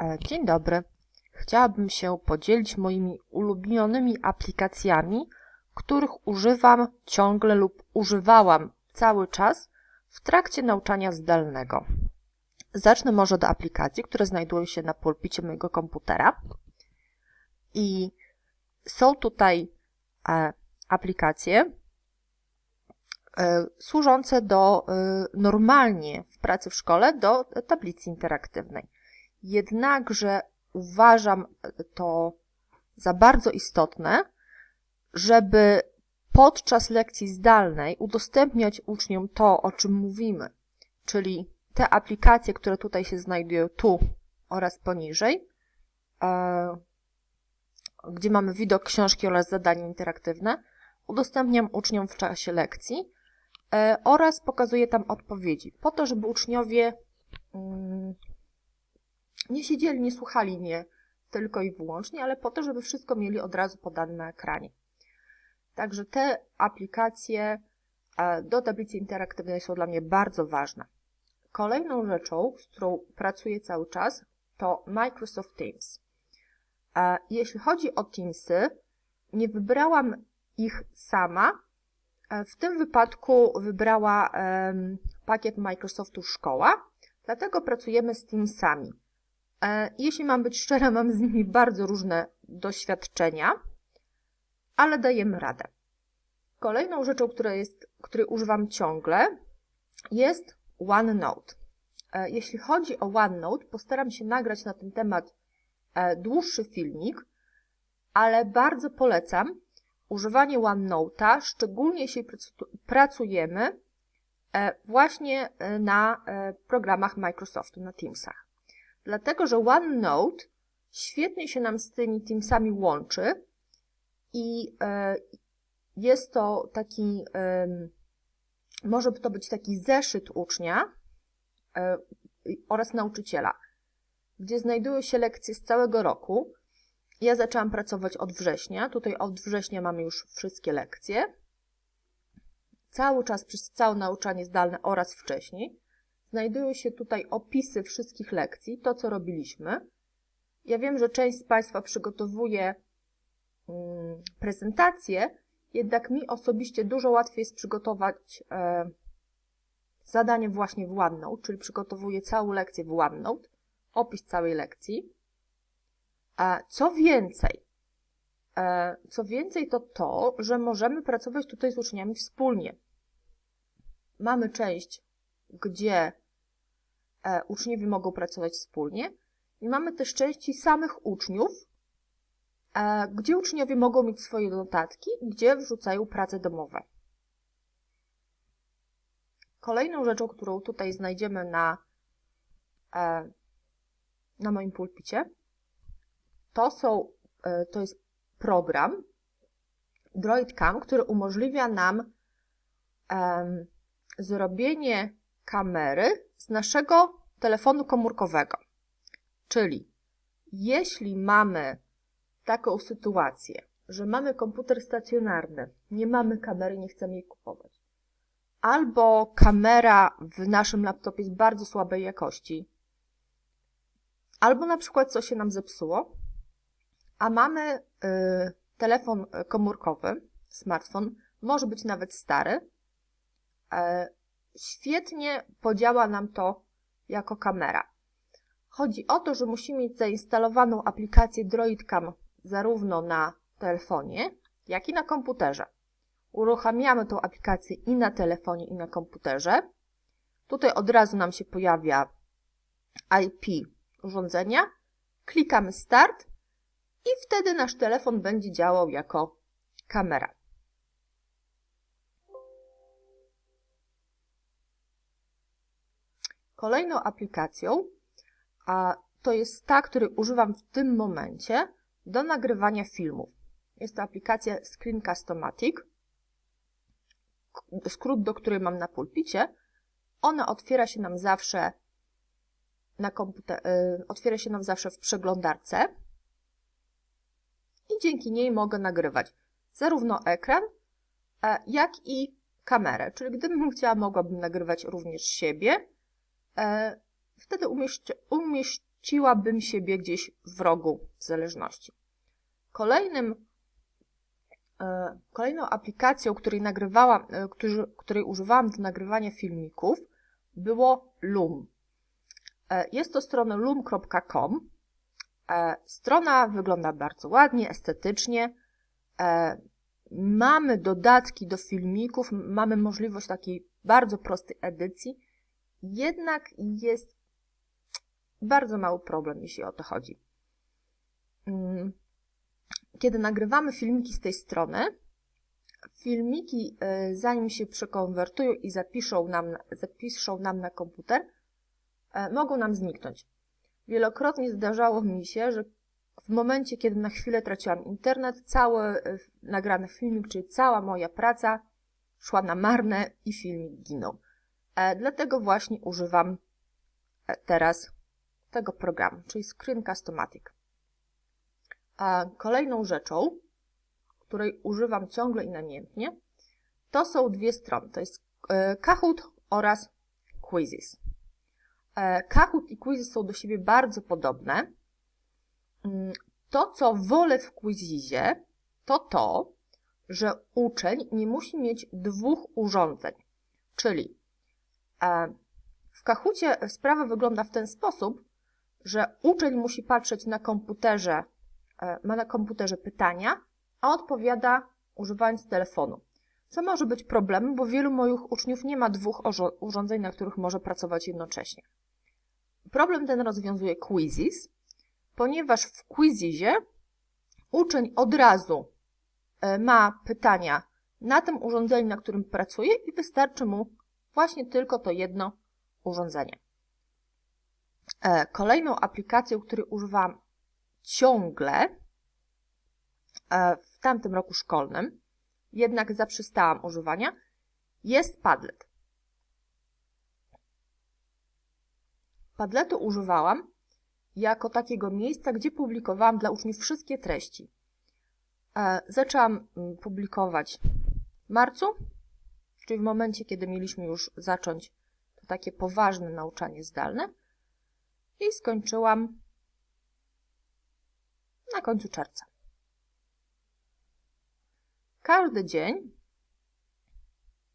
E, Dzień dobry. Chciałabym się podzielić moimi ulubionymi aplikacjami, których używam ciągle lub używałam cały czas w trakcie nauczania zdalnego. Zacznę może od aplikacji, które znajdują się na pulpicie mojego komputera. I są tutaj e, aplikacje e, służące do normalnie w pracy w szkole do tablicy interaktywnej. Jednakże uważam to za bardzo istotne, żeby podczas lekcji zdalnej udostępniać uczniom to, o czym mówimy, czyli te aplikacje, które tutaj się znajdują tu oraz poniżej, e, gdzie mamy widok książki oraz zadanie interaktywne, udostępniam uczniom w czasie lekcji e, oraz pokazuję tam odpowiedzi, po to, żeby uczniowie mm, nie siedzieli, nie słuchali mnie tylko i wyłącznie, ale po to, żeby wszystko mieli od razu podane na ekranie. Także te aplikacje e, do tablicy interaktywnej są dla mnie bardzo ważne. Kolejną rzeczą, z którą pracuję cały czas, to Microsoft Teams. E, jeśli chodzi o Teamsy, nie wybrałam ich sama. E, w tym wypadku wybrała pakiet Microsoftu Szkoła, dlatego pracujemy z Teamsami. E, jeśli mam być szczera, mam z nimi bardzo różne doświadczenia, ale dajemy radę. Kolejną rzeczą, która jest, której używam ciągle, jest OneNote. E, jeśli chodzi o OneNote, postaram się nagrać na ten temat e, dłuższy filmik, ale bardzo polecam używanie OneNote'a, szczególnie jeśli pracujemy właśnie na programach Microsoftu, na Teamsach. Dlatego, że OneNote świetnie się nam z tymi Teamsami łączy i e, jest to taki, może to być taki zeszyt ucznia e, oraz nauczyciela, gdzie znajdują się lekcje z całego roku. Ja zaczęłam pracować od września. Tutaj od września mamy już wszystkie lekcje. Cały czas przez całe nauczanie zdalne oraz wcześniej. Znajdują się tutaj opisy wszystkich lekcji, to co robiliśmy. Ja wiem, że część z Państwa przygotowuje mm, prezentację, jednak mi osobiście dużo łatwiej jest przygotować e, zadanie właśnie w OneNote, czyli przygotowuję całą lekcję w OneNote, opis całej lekcji. E, co więcej, e, co więcej to to, że możemy pracować tutaj z uczniami wspólnie. Mamy część gdzie e, uczniowie mogą pracować wspólnie. I mamy też części samych uczniów, e, gdzie uczniowie mogą mieć swoje notatki, gdzie wrzucają prace domowe. Kolejną rzeczą, którą tutaj znajdziemy na, e, na moim pulpicie, to, są, to jest program DroidCam, który umożliwia nam zrobienie kamery z naszego telefonu komórkowego. Czyli jeśli mamy taką sytuację, że mamy komputer stacjonarny, nie mamy kamery, nie chcemy jej kupować, albo kamera w naszym laptopie jest bardzo słabej jakości, albo na przykład coś się nam zepsuło, a mamy y, telefon komórkowy, smartfon, może być nawet stary, y, świetnie podziała nam to jako kamera. Chodzi o to, że musimy mieć zainstalowaną aplikację DroidCam zarówno na telefonie, jak i na komputerze. Uruchamiamy tą aplikację i na telefonie, i na komputerze. Tutaj od razu nam się pojawia IP urządzenia. Klikamy Start i wtedy nasz telefon będzie działał jako kamera. Kolejną aplikacją a to jest ta, której używam w tym momencie do nagrywania filmów. Jest to aplikacja Screencast-O-Matic, skrót, do której mam na pulpicie. Ona otwiera się nam zawsze na komputer, yy, otwiera się nam zawsze w przeglądarce i dzięki niej mogę nagrywać zarówno ekran, e, jak i kamerę. Czyli gdybym chciała, mogłabym nagrywać również siebie, E, wtedy umieści, czciłabym siebie gdzieś w rogu w zależności. Kolejnym, e, kolejną aplikacją, której nagrywałam, e, której używałam do nagrywania filmików, było Loom. E, jest to strona loom.com. E, strona wygląda bardzo ładnie, estetycznie. E, mamy dodatki do filmików, mamy możliwość takiej bardzo prostej edycji, jednak jest bardzo mały problem, jeśli o to chodzi. Mm, kiedy nagrywamy filmiki z tej strony, filmiki, zanim się przekonwertują i zapiszą nam, zapiszą nam na komputer, mogą nam zniknąć. Wielokrotnie zdarzało mi się, że w momencie, kiedy na chwilę traciłam internet, cały e, nagrany filmik, czyli cała moja praca szła na marne i filmik ginął. E, dlatego właśnie używam e, teraz tego programu, czyli Screencast-O-Matic. A kolejną rzeczą, której używam ciągle i namiętnie, to są dwie strony. To jest Kahoot oraz Quizzes. Kahoot i Quizzes są do siebie bardzo podobne. Mm, to, co wolę w Quizizie, to to, że uczeń nie musi mieć dwóch urządzeń. Czyli e, w Kahoocie sprawa wygląda w ten sposób, że uczeń musi patrzeć na komputerze, e, ma na komputerze pytania, a odpowiada używając telefonu. Co może być problemem, bo wielu moich uczniów nie ma dwóch urządzeń, na których może pracować jednocześnie. Problem ten rozwiązuje Quizzes, ponieważ w Quizizie uczeń od razu e, ma pytania na tym urządzeniu, na którym pracuje i wystarczy mu właśnie tylko to jedno urządzenie. E, kolejną aplikacją, której używam ciągle e, w tamtym roku szkolnym, jednak zaprzestałam używania, jest Padlet. Padletu używałam jako takiego miejsca, gdzie publikowałam dla uczniów wszystkie treści. E, zaczęłam mm, publikować w marcu, czyli w momencie, kiedy mieliśmy już zacząć to takie poważne nauczanie zdalne i skończyłam na końcu czerwca. Każdy dzień,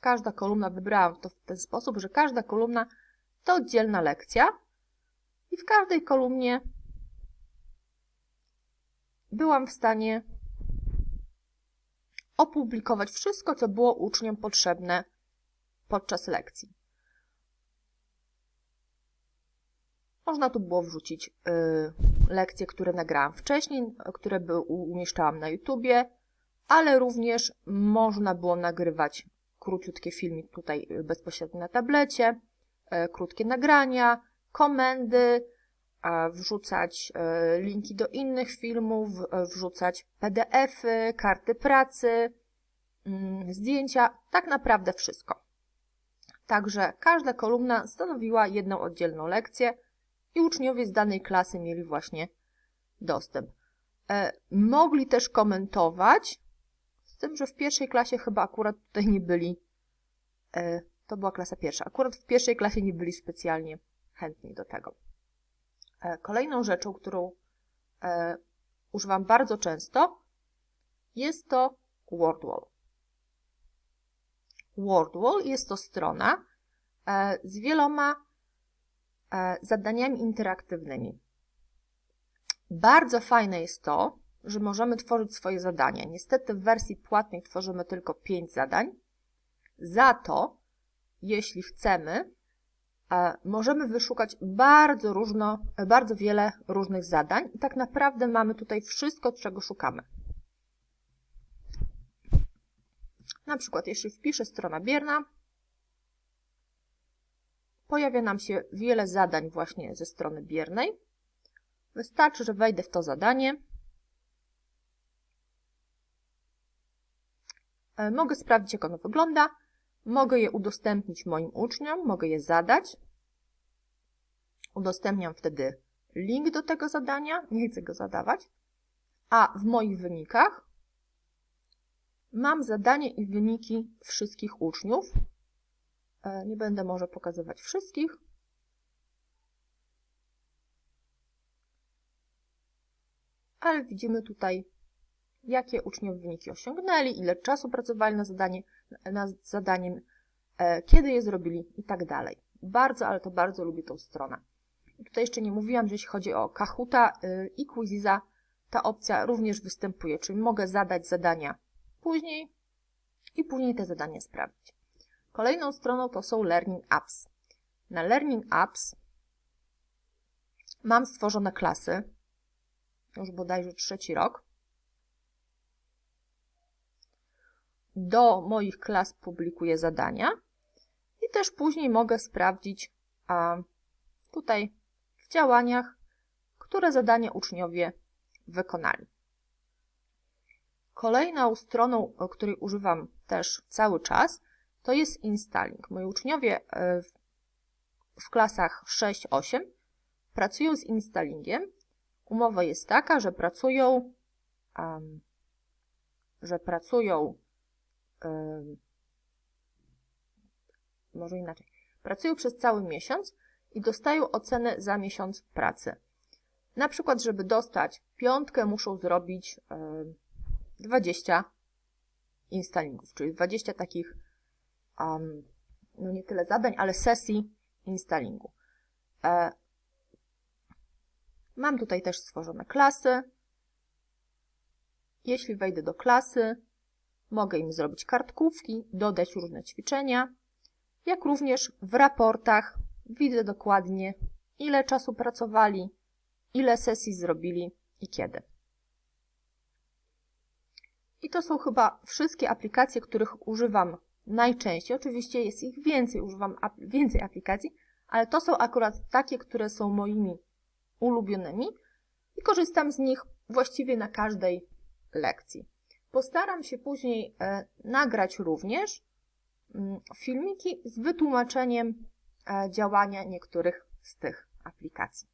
każda kolumna wybrałam to w ten sposób, że każda kolumna to oddzielna lekcja i w każdej kolumnie byłam w stanie opublikować wszystko, co było uczniom potrzebne podczas lekcji. Można tu było wrzucić y, lekcje, które nagrałam wcześniej, które by umieszczałam na YouTubie, ale również można było nagrywać króciutkie filmy tutaj bezpośrednio na tablecie, y, krótkie nagrania, komendy, wrzucać e, linki do innych filmów, e, wrzucać PDFy, karty pracy, mm, zdjęcia, tak naprawdę wszystko. Także każda kolumna stanowiła jedną oddzielną lekcję i uczniowie z danej klasy mieli właśnie dostęp. E, mogli też komentować, z tym, że w pierwszej klasie chyba akurat tutaj nie byli, to była klasa pierwsza, akurat w pierwszej klasie nie byli specjalnie chętni do tego. E, kolejną rzeczą, którą e, używam bardzo często, jest to WordWall. WordWall jest to strona e, z wieloma zadaniami interaktywnymi. Bardzo fajne jest to, że możemy tworzyć swoje zadania. Niestety w wersji płatnej tworzymy tylko 5 zadań. Za to, jeśli chcemy, możemy wyszukać bardzo różno, bardzo wiele różnych zadań i tak naprawdę mamy tutaj wszystko, czego szukamy. Na przykład, jeśli wpiszę strona bierna, pojawia nam się wiele zadań właśnie ze strony biernej. Wystarczy, że wejdę w to zadanie. E, mogę sprawdzić, jak ono wygląda. Mogę je udostępnić moim uczniom, mogę je zadać. Udostępniam wtedy link do tego zadania, nie chcę go zadawać, a w moich wynikach mam zadanie i wyniki wszystkich uczniów. E, nie będę może pokazywać wszystkich. ale widzimy tutaj, jakie uczniowie wyniki osiągnęli, ile czasu pracowali na, zadanie, na zadaniem, e, kiedy je zrobili i tak dalej. Bardzo, ale to bardzo lubię tą stronę. I tutaj jeszcze nie mówiłam, że jeśli chodzi o Kahuta y, i Quiziza, ta opcja również występuje, czyli mogę zadać zadania później i później te zadania sprawdzić. Kolejną stroną to są Learning Apps. Na Learning Apps mam stworzone klasy, już bodajże trzeci rok. Do moich klas publikuję zadania i też później mogę sprawdzić a, tutaj w działaniach, które zadania uczniowie wykonali. Kolejną stroną, której używam też cały czas, to jest installing. Moi uczniowie e, w, klasach 6-8 pracują z installingiem. Umowa jest taka, że pracują, um, że pracują, może inaczej, pracują przez cały miesiąc i dostają ocenę za miesiąc pracy. Na przykład, żeby dostać piątkę, muszą zrobić um, 20 installingów, czyli 20 takich, um, no nie tyle zadań, ale sesji installingu. E, mam tutaj też stworzone klasy. Jeśli wejdę do klasy, mogę im zrobić kartkówki, dodać różne ćwiczenia, jak również w raportach widzę dokładnie, ile czasu pracowali, ile sesji zrobili i kiedy. I to są chyba wszystkie aplikacje, których używam najczęściej. Oczywiście jest ich więcej, używam więcej aplikacji, ale to są akurat takie, które są moimi ulubionymi i korzystam z nich właściwie na każdej lekcji. Postaram się później e, nagrać również mm, filmiki z wytłumaczeniem e, działania niektórych z tych aplikacji.